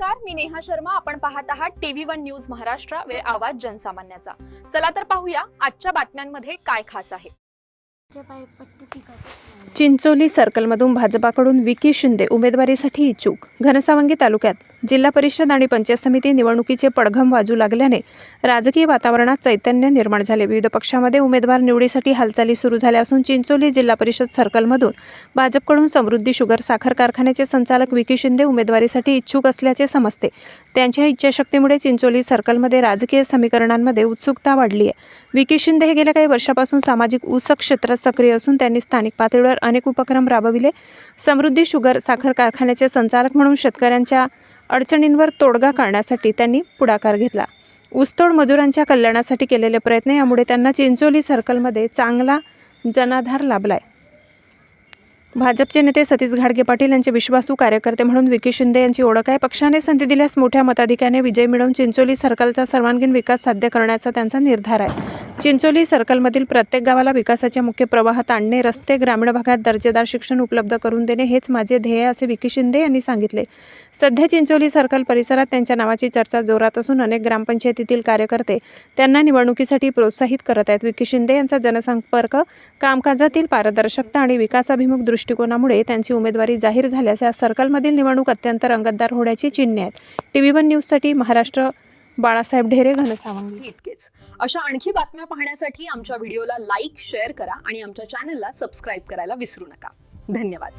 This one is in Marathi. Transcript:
नमस्कार मी नेहा शर्मा. आपण पाहत आहात टीव्ही वन न्यूज महाराष्ट्र वे आवाज जनसामान्याचा. चला तर पाहूया आजच्या बातम्यांमध्ये काय खास आहे. चिंचोली सर्कलमधून भाजपाकडून विकी शिंदे उमेदवारीसाठी इच्छुक. घनसावंगी तालुक्यात जिल्हा परिषद आणि पंचायत समिती निवडणुकीचे पडघम वाजू लागल्याने राजकीय वातावरणात चैतन्य निर्माण झाले. विविध पक्षामध्ये उमेदवार निवडीसाठी हालचाली सुरू झाल्या असून चिंचोली जिल्हा परिषद सर्कलमधून भाजपकडून समृद्धी शुगर साखर कारखान्याचे संचालक विकी शिंदे उमेदवारीसाठी इच्छुक असल्याचे समजते. त्यांच्या इच्छाशक्तीमुळे चिंचोली सर्कलमध्ये राजकीय समीकरणांमध्ये उत्सुकता वाढली आहे. विकी शिंदे हे गेल्या काही वर्षापासून सामाजिक ऊसक क्षेत्रात सक्रिय असून त्यांनी स्थानिक पातळीवर अनेक उपक्रम राबविले. समृद्धी शुगर साखर कारखान्याचे संचालक म्हणून शेतकऱ्यांच्या अडचणींवर तोडगा काढण्यासाठी त्यांनी पुढाकार घेतला. ऊसतोड मजुरांच्या कल्याणासाठी केलेले प्रयत्न यामुळे त्यांना चिंचोली सर्कलमध्ये चांगला जनाधार लाभलाय. भाजपचे नेते सतीश घाडगे पाटील यांचे विश्वासू कार्यकर्ते म्हणून विकी शिंदे यांची ओळख आहे. पक्षाने संधी दिल्यास मोठ्या मताधिक्याने विजय मिळवून चिंचोली सर्कलचा सर्वांगीण विकास साध्य करण्याचा त्यांचा निर्धार आहे. चिंचोली सर्कलमधील प्रत्येक गावाला विकासाच्या मुख्य प्रवाहात आणणे रस्ते ग्रामीण भागात दर्जेदार शिक्षण उपलब्ध करून देणे हेच माझे ध्येय असे विकी शिंदे यांनी सांगितले. सध्या चिंचोली सर्कल परिसरात त्यांच्या नावाची चर्चा जोरात असून अनेक ग्रामपंचायतीतील कार्यकर्ते त्यांना निवडणुकीसाठी प्रोत्साहित करत आहेत. विकी शिंदे यांचा जनसंपर्क कामकाजातील पारदर्शकता आणि विकासाभिमुख दृष्टिकोनामुळे त्यांची उमेदवारी जाहीर झाल्यास या सर्कलमधील निवडणूक अत्यंत रंगतदार होण्याची चिन्हे आहेत. टी व्ही वन न्यूजसाठी महाराष्ट्र बाळासाहेब ढेरे घनसावंगी. इतकेच. अशा आणखी बातम्या पाहण्यासाठी आमच्या व्हिडिओला लाईक शेअर करा आणि आमच्या चॅनलला सबस्क्राईब करायला विसरू नका. धन्यवाद.